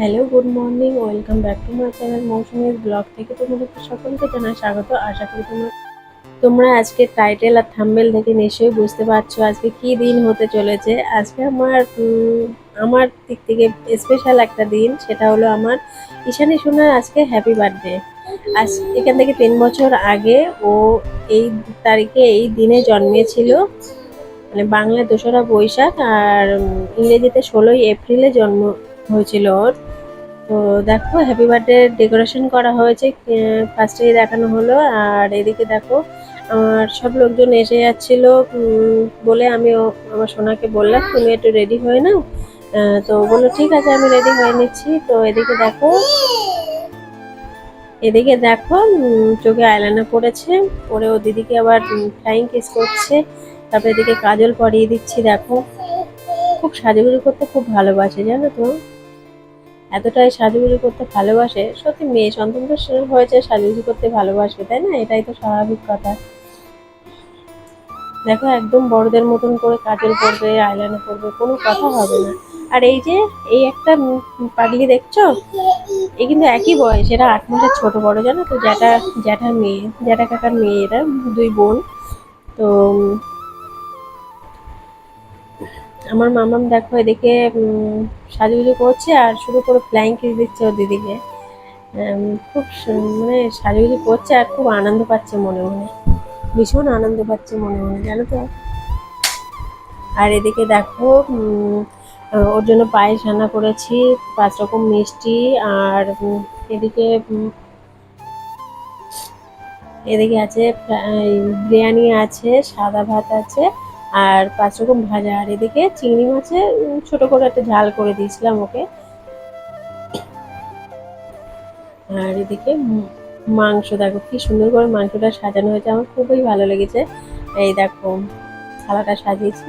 Hello, good morning, welcome back to my channel মৌসুমীর blog থেকে তোমাদের সকলকে জানাই স্বাগত। আশা করি তোমরা তোমরা আজকে টাইটেল আর থাম্বেল থেকে নিশ্চয়ই বুঝতে পারছ আজকে কি দিন হতে চলেছে। আজকে আমার আমার দিক থেকে স্পেশাল একটা দিন, সেটা হলো আমার ঈশানী সোনার আজকে হ্যাপি বার্থডে আজ এখান থেকে তিন বছর আগে ও এই তারিখে এই দিনে জন্মেছিল মানে বাংলায় দোসরা বৈশাখ আর ইংরেজিতে ষোলোই এপ্রিলে জন্ম হয়েছিল ওর। তো দেখো হ্যাপি বার্থডে ডেকোরেশন করা হয়েছে। ফার্স্টে দেখানো হলো, আর এদিকে দেখো, আমার সব লোকজন এসে যাচ্ছিল বলে আমি আমার সোনাকে বললাম, তুমি একটু রেডি হয়ে নাও। তো বলল, ঠিক আছে, আমি রেডি হয়ে নিচ্ছি। তো এদিকে দেখো এদিকে দেখো চোখে আইলাইনার পড়েছে। পরে ও দিদিকে আবার ফ্লাইং কিস করছে। তারপরে এদিকে কাজল পরিয়ে দিচ্ছি, দেখো। খুব সাজুগুজু করতে খুব ভালোবাসে, জানো তো? এতটাই সাজুগুজু করতে ভালোবাসে। সত্যি মেয়ে সন্তান তো হয়েছে, সাজুগুজু করতে ভালোবাসবে, তাই না? এটাই তো স্বাভাবিক কথা। দেখো, একদম বড়দের মতন করে কাজল পরবে আইলাইনার পরবে কোনো কথা হবে না। আর এই যে, এই একটা পাগলি দেখছ? এই কিন্তু একই বয়স, এরা আট মাসের ছোট বড়, জানো তো? জ্যাঠা, জ্যাঠার মেয়ে, জ্যাঠা কাকার মেয়ে, এরা দুই বোন। তো আমার মামাম দেখো এদিকে সাজুগুজু করছে আর শুরু করে ফ্লাইং কিস দিচ্ছে ওর দিদিকে। খুব মানে সাজুগুজু করছে আর খুব আনন্দ পাচ্ছে মনে মনে। ভীষণ আনন্দ পাচ্ছে মনে মনে, জানো তো? আর এদিকে দেখো ওর জন্য পায়েস রান্না করেছি, পাঁচ রকম মিষ্টি আর এদিকে এদিকে আছে বিরিয়ানি আছে, সাদা ভাত আছে আর পাঁচ রকম ভাজা, আর এদিকে চিংড়ি মাছে ছোট করে একটা ঝাল করে দিয়েছিলাম ওকে। আর এদিকে মাংস, দেখো কি সুন্দর করে মাংসটা সাজানো হয়েছে, আমার খুবই ভালো লেগেছে। এই দেখো, থালাটা সাজিয়েছি।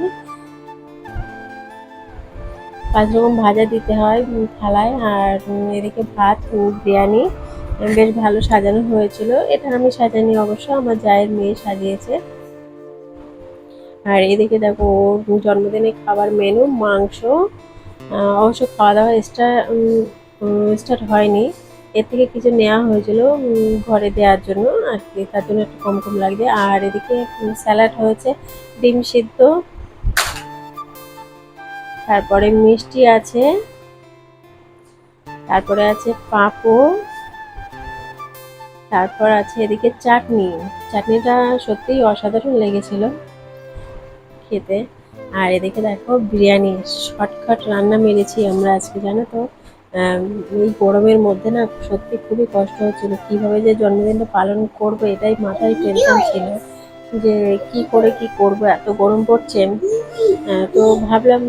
পাঁচ রকম ভাজা দিতে হয় থালায়। আর এদিকে ভাত বিরিয়ানি বেশ ভালো সাজানো হয়েছিল। এটা আমি সাজানি অবশ্য, আমার জায়ের মেয়ে সাজিয়েছে। আর এদিকে দেখো, ওর জন্মদিনে খাবার মেনু মাংস অবশ্য খাওয়া দাওয়া স্টার্ট হয়নি। এর থেকে কিছু নেওয়া হয়েছিল ঘরে দেওয়ার জন্য আর কি, তার জন্য একটু কম কম লাগবে। আর এদিকে স্যালাড হয়েছে, ডিম সিদ্ধ। তারপরে মিষ্টি আছে। তারপরে আছে পাঁপড়। তারপর আছে এদিকে চাটনি। চাটনিটা সত্যিই অসাধারণ লেগেছিল। খেতে। আর এদিকে দেখো বিরিয়ানি, শর্টকাট রান্না মেরেছি আমরা আজকে, জানো তো? এই গরমের মধ্যে না সত্যি খুবই কষ্ট হচ্ছিল। কীভাবে যে জন্মদিনটা পালন করব এটাই মাথায় টেনশন ছিল যে কি করে কি করব, এত গরম পড়ছে। তো ভাবলাম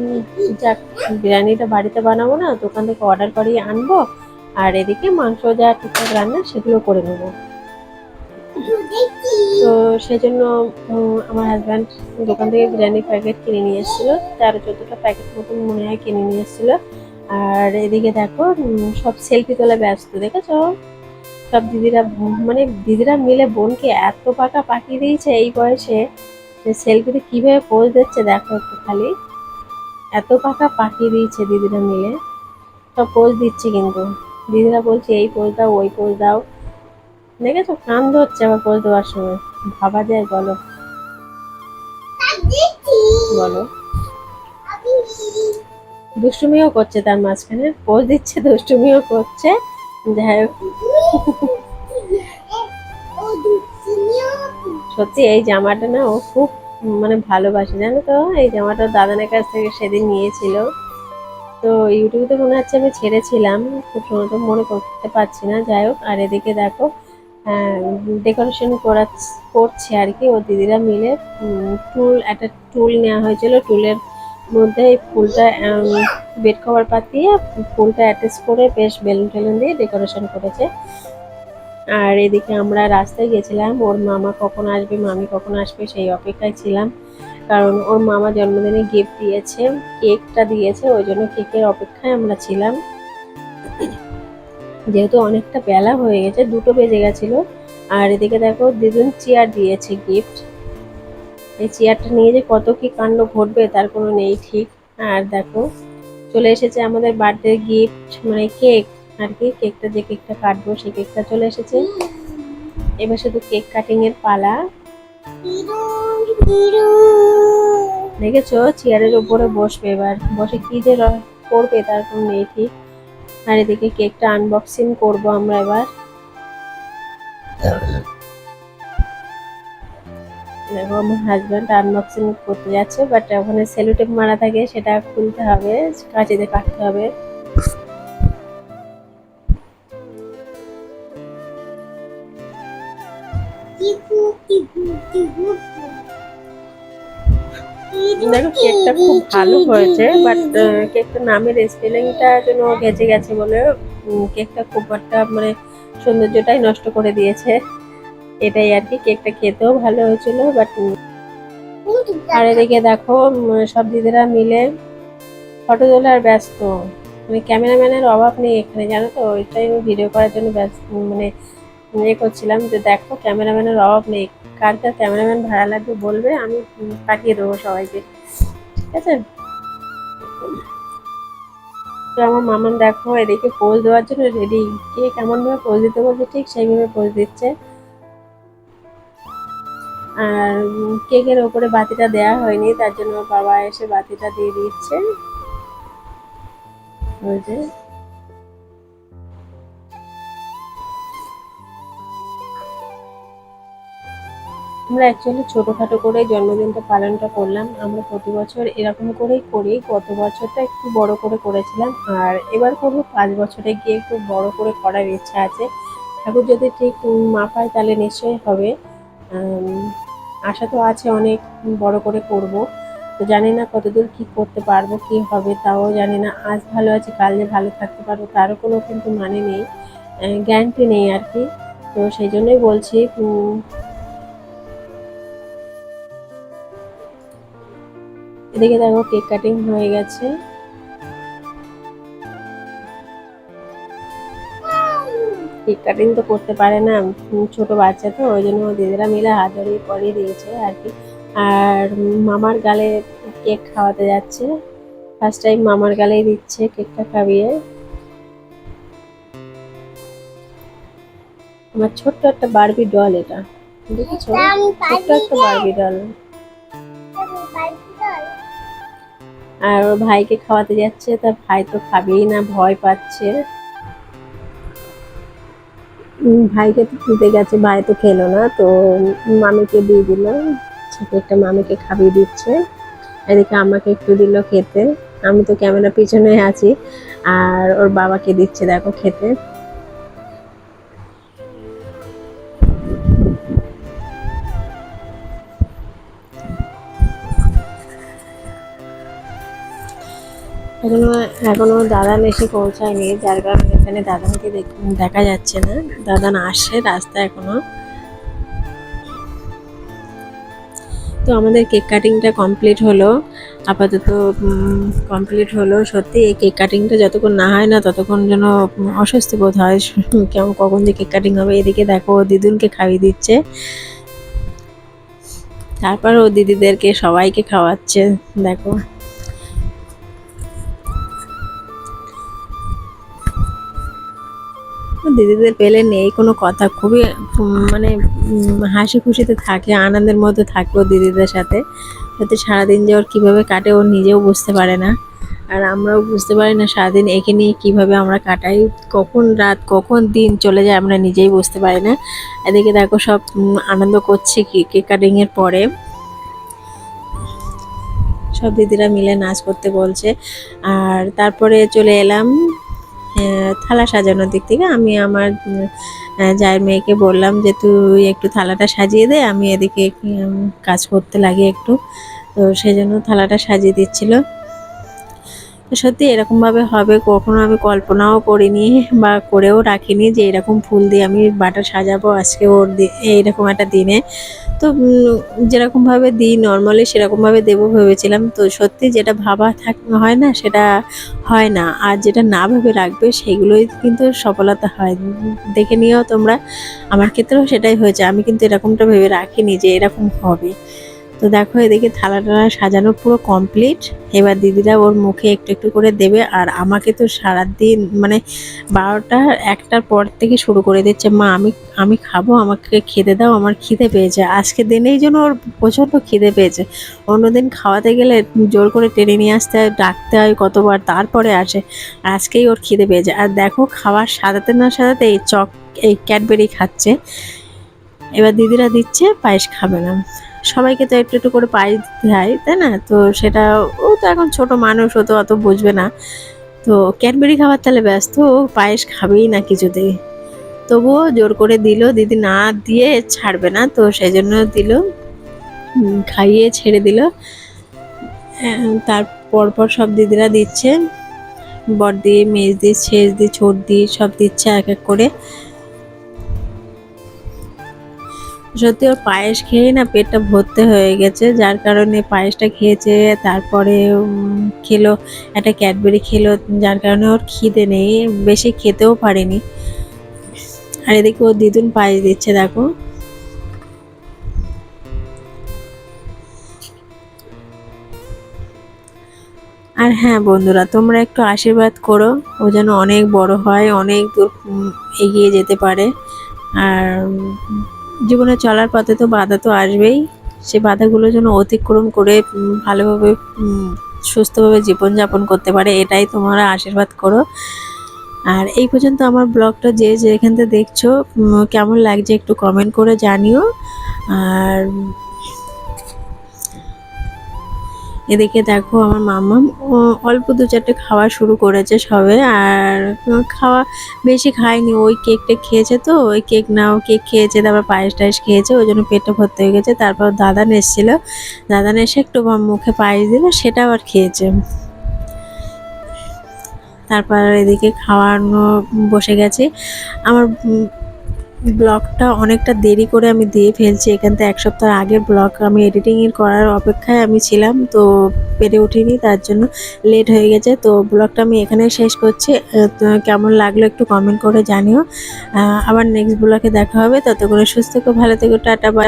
যাক, বিরিয়ানিটা বাড়িতে বানাবো না, দোকান থেকে অর্ডার করিয়ে আনব। আর এদিকে মাংস যা টুকটাক রান্না সেগুলো করে নেব। তো সেই জন্য আমার হাজব্যান্ড দোকান থেকে বিরিয়ানির প্যাকেট কিনে নিয়ে এসেছিল। তেরো চোদ্দোটা প্যাকেট মতন মনে হয় কিনে নিয়ে এসেছিল। আর এদিকে দেখো সব সেলফি তোলা ব্যস্ত, দেখেছ? সব দিদিরা মানে দিদিরা মিলে বোনকে এত পাকা পাকিয়ে দিয়েছে এই বয়সে যে সেলফিতে কীভাবে পোজ দিচ্ছে, দেখো একটু খালি। এত পাকা পাকিয়ে দিয়েছে দিদিরা মিলে। সব পোজ দিচ্ছে কিন্তু। দিদিরা বলছে, এই পোজ দাও, ওই পোজ দাও। দেখেছ কান ধরছে আবার পোজ দেওয়ার সময় ভাবা যায়, বলো। বলো। দুষ্টুমিও করছে তার মাঝখানে, পোজ দিচ্ছে, দুষ্টুমিও করছে। সত্যি, এই জামাটা না ও খুব মানে ভালোবাসে, জানো তো? এই জামাটা দাদানের কাছ থেকে সেদিন নিয়েছিল। তো ইউটিউবে মনে হচ্ছে আমি ছেড়েছিলাম খুব সময় তো মনে করতে পারছি না। যাই হোক, আর এদিকে দেখো ডেকোরেশন করা করছে আর কি। ও দিদিরা মিলে টুল, একটা টুল নেওয়া হয়েছিল। টুলের মধ্যে এই ফুলটা বেড কভার পাতিয়ে ফুলটা অ্যাটাচ করে বেশ বেলুন টেলুন দিয়ে ডেকোরেশন করেছে। আর এদিকে আমরা রাস্তায় গেছিলাম। ওর মামা কখন আসবে, মামি কখন আসবে সেই অপেক্ষায় ছিলাম। কারণ ওর মামা জন্মদিনে গিফট দিয়েছে কেকটা দিয়েছে, ওই জন্য কেকের অপেক্ষায় আমরা ছিলাম। যেহেতু অনেকটা বেলা হয়ে গেছে, দুটো বেজে গেছিল। আর এদিকে দেখো, দুজন চেয়ার দিয়েছে গিফট এই চেয়ারটা নিয়ে যে কত কি কাণ্ড ঘটবে, তার কোনো নেই ঠিক। আর দেখো, চলে এসেছে আমাদের বার্থডে গিফট মানে কেক আর কি কেকটা যে কেকটা কাটবো, সেই কেকটা চলে এসেছে। এবার শুধু কেক কাটিং এর পালা। দেখেছ? চেয়ারের উপরে বসবে এবার। বসে কি যে করবে, তার কোনো নেই ঠিক। আর এদিকে কেকটা আনবক্সিং করব আমরা এবার। দেখো আমার হাজব্যান্ড আনবক্সিং করতে যাচ্ছে বাট ওখানে সেলুটেপ মারা থাকে সেটা খুলতে হবে কাঁচিতে কাটতে হবে। দেখো কেকটা খুব ভালো হয়েছে বাট কেকটার নামের স্পেলিংটা যেন গেছে গেছে বলে কেকটা খুব একটা মানে সৌন্দর্যটাই নষ্ট করে দিয়েছে। এটাই আর কি কেকটা খেতেও ভালো হয়েছিল বাট আর এদিকে দেখো সব দিদিরা মিলে ফটো তোলার ব্যস্ত। মানে ক্যামেরাম্যানের অভাব নেই এখানে জানো তো? ওইটাই ভিডিও করার জন্য ব্যস্ত মানে ইয়ে করছিলাম যে দেখো ক্যামেরাম্যানের অভাব নেই। কার কার ক্যামেরাম্যান ভাড়া লাগবে বলবে, আমি পাঠিয়ে দেবো সবাইকে। ঠিক আছে? তো আমার মামান দেখো এদিকে পোজ দেওয়ার জন্য রেডি কে কেমন ভাবে পোজ দিতে বলছে ঠিক সেইভাবে পোজ দিচ্ছে। আর কেকের ওপরে বাতিটা দেয়া হয়নি, তার জন্য বাবা এসে বাতিটা দিয়ে দিচ্ছে। ওই যে আমরা অ্যাকচুয়ালি ছোটোখাটো করে জন্মদিনটা পালনটা করলাম। আমরা প্রতি বছর এরকম করেই করি। গত বছরটা একটু বড় করে করেছিলাম। আর এবার করব পাঁচ বছরে গিয়ে একটু বড় করে করার ইচ্ছা আছে। ঠাকুর যদি ঠিক মাপায় তাহলে নিশ্চয়ই হবে। আশা তো আছে অনেক বড় করে করব। তো জানি না কতদূর কি করতে পারব, কি হবে তাও জানি না। আজ ভালো আছে, কাল যে ভালো থাকতে পারব তারও কোনো কিন্তু মানে নেই। গ্যারান্টি নেই আর কি। তো সেই জন্যই বলছি এদিকে দেখো কেক কাটিং হয়ে গেছে। কেক কাটিং তো করতে পারে না ছোট বাচ্চা তো ওই জন্য দিদিরা মিলে হাত ধরিয়ে করিয়ে দিয়েছে আর কি। আর মামার গালে কেক খাওয়াতে যাচ্ছে। ফার্স্ট টাইম মামার গালেই দিচ্ছে কেকটা খাইয়ে আমার ছোট্ট একটা বারবি ডল এটা দেখেছ? ছোট্ট একটা বারবি ডল আর ওর ভাইকে খাওয়াতে যাচ্ছে, তা ভাই তো খাবেই না, ভয় পাচ্ছে। ভাইকে তো দিতে গেছে, ভাই তো খেলো না, তো মামিকে দিয়ে দিল। ছোট একটা মামিকে খাবিয়ে দিচ্ছে। এদিকে আমাকে একটু দিল খেতে। আমি তো ক্যামেরা পিছনে আছি, আর ওর বাবাকে দিচ্ছে, দেখো, খেতে। এখনও এখনও দাদান এসে পৌঁছায়নি, যার কারণে এখানে দাদানকে দেখ- যাচ্ছে না। দাদান আসছে রাস্তা এখনও। তো আমাদের কেক কাটিংটা কমপ্লিট হলো। আপাতত কমপ্লিট হলো। সত্যি এই কেক কাটিংটা যতক্ষণ না হয় না, ততক্ষণ যেন অস্বস্তি বোধ হয়। কেমন, কখন যে কেক কাটিং হবে, এদিকে দেখো দিদুনকে খাইয়ে দিচ্ছে। তারপর ও দিদিদেরকে সবাইকে খাওয়াচ্ছে, দেখো। দিদিদের পেলে নেই, কোনো কথা, খুবই মানে হাসি খুশিতে থাকে, আনন্দের মধ্যে থাকে ও দিদিদের সাথে। সত্যি সারাদিন যে ওর কীভাবে কাটে, ও নিজেও বুঝতে পারে না। আর আমরাও বুঝতে পারি না সারাদিন একে নিয়ে কীভাবে আমরা কাটাই, কখন রাত, কখন দিন চলে যায়, আমরা নিজেই বুঝতে পারি না। এদিকে দেখো সব আনন্দ করছে কি, কেক কাটিংয়ের পরে। সব দিদিরা মিলে নাচ করতে বলছে। আর তারপরে চলে এলাম থালা সাজানোর দিক থেকে আমি আমার জায়ের মেয়েকে বললাম যে, তুই একটু থালাটা সাজিয়ে দে, আমি এদিকে কাজ করতে লাগে একটু। তো সেই জন্য থালাটা সাজিয়ে দিচ্ছিল। সত্যি এরকমভাবে হবে, কখনো আমি কল্পনাও করিনি বা করেও রাখিনি যে, এরকম ফুল দিয়ে আমি বাটা সাজাবো আজকে ওর এইরকম একটা দিনে। তো যেরকমভাবে দিই নর্মালি সেরকমভাবে দেবো ভেবেছিলাম। তো সত্যি যেটা ভাবা থাক, হয় না, সেটা হয় না। আর যেটা না ভেবে রাখবে, সেগুলোই কিন্তু সফলতা হয়। দেখে নিও তোমরা। আমার ক্ষেত্রেও সেটাই হয়েছে। আমি কিন্তু এরকমটা ভেবে রাখিনি যে এরকম হবে। তো দেখো এদিকে থালা টালা সাজানো পুরো কমপ্লিট এবার দিদিরা ওর মুখে একটু একটু করে দেবে আর আমাকে তো সারাদিন মানে বারোটা একটার পর থেকে শুরু করে দিচ্ছে। মা, আমি আমি খাব, আমাকে খেতে দাও, আমার খিদে পেয়েছে। আজকে দিনেই যেন ওর প্রচণ্ড খিদে পেয়েছে। অন্যদিন খাওয়াতে গেলে জোর করে টেনে নিয়ে আসতে হয়, ডাকতে হয় কতবার, তারপরে আসে। আজকেই ওর খিদে পেয়েছে। আর দেখো খাবার সাজাতে না সাজাতে এই চক, এই ক্যাডবেরি খাচ্ছে। এবার দিদিরা দিচ্ছে, পায়েস খাবে না। সবাইকে তো একটু একটু করে পায়েস দিতে হয়, তাই না? তো সেটা, ও তো এখন ছোট মানুষ, ও তো অত বুঝবে না। তো ক্যাডবেরি খাবার তাহলে ব্যস্ত, ও পায়েস খাবেই না কিছুতেই। তবুও জোর করে দিল, দিদি না দিয়ে ছাড়বে না, তো সেই জন্য দিল খাইয়ে ছেড়ে দিল। তার পরপর সব দিদিরা দিচ্ছে। বড়দি, মেজদি ছোট ছোটদি সব দিচ্ছে এক এক করে। সত্যি ওর পায়েস খেয়ে না পেটটা ভর্তি হয়ে গেছে। যার কারণে পায়েসটা খেয়েছে, তারপরে খেলো, একটা ক্যাডবেরি খেলো, যার কারণে ওর খিদে নেই, বেশি খেতেও পারেনি। আর এদিকে ও দিদুন পায়েস দিচ্ছে, দেখো। আর হ্যাঁ বন্ধুরা, তোমরা একটু আশীর্বাদ করো, ও যেন অনেক বড় হয়, অনেক দূর এগিয়ে যেতে পারে। আর জীবনে চলার পথে তো বাধা তো আসবেই। সে বাধাগুলো যেন অতিক্রম করে ভালোভাবে সুস্থভাবে জীবনযাপন করতে পারে, এটাই তোমরা আশীর্বাদ করো। আর এই পর্যন্ত আমার ব্লগটা যে যেখান থেকে দেখছ কেমন লাগছে একটু কমেন্ট করে জানিও। আর এদিকে দেখো আমার মামা অল্প দু চারটে খাওয়া শুরু করেছে সবে, আর খাওয়া বেশি খায়নি। ওই কেকটা খেয়েছে তো, ওই কেক নাও, কেক খেয়েছে, তারপর পায়েস টায়েস খেয়েছে, ওই জন্য পেটটা ভর্তি হয়ে গেছে। তারপর দাদান এসেছিল, দাদান এসে একটু মুখে পায়েস দিল, সেটা আবার খেয়েছে। তারপর এদিকে খাওয়ানো বসে গেছে। আমার ব্লগটা অনেকটা দেরি করে আমি দিয়ে ফেলছি। এখান থেকে এক সপ্তাহ আগের ব্লগ আমি এডিটিং এর করার অপেক্ষায় আমি ছিলাম, তো পেরে উঠিনি, তার জন্য লেট হয়ে গেছে। তো ব্লগটা আমি এখানে শেষ করছি। কেমন লাগল একটু কমেন্ট করে জানিও। আবার নেক্সট ব্লগে দেখা হবে। ততক্ষণে সুস্থ থেকো, ভালো থেকো, টাটা বাই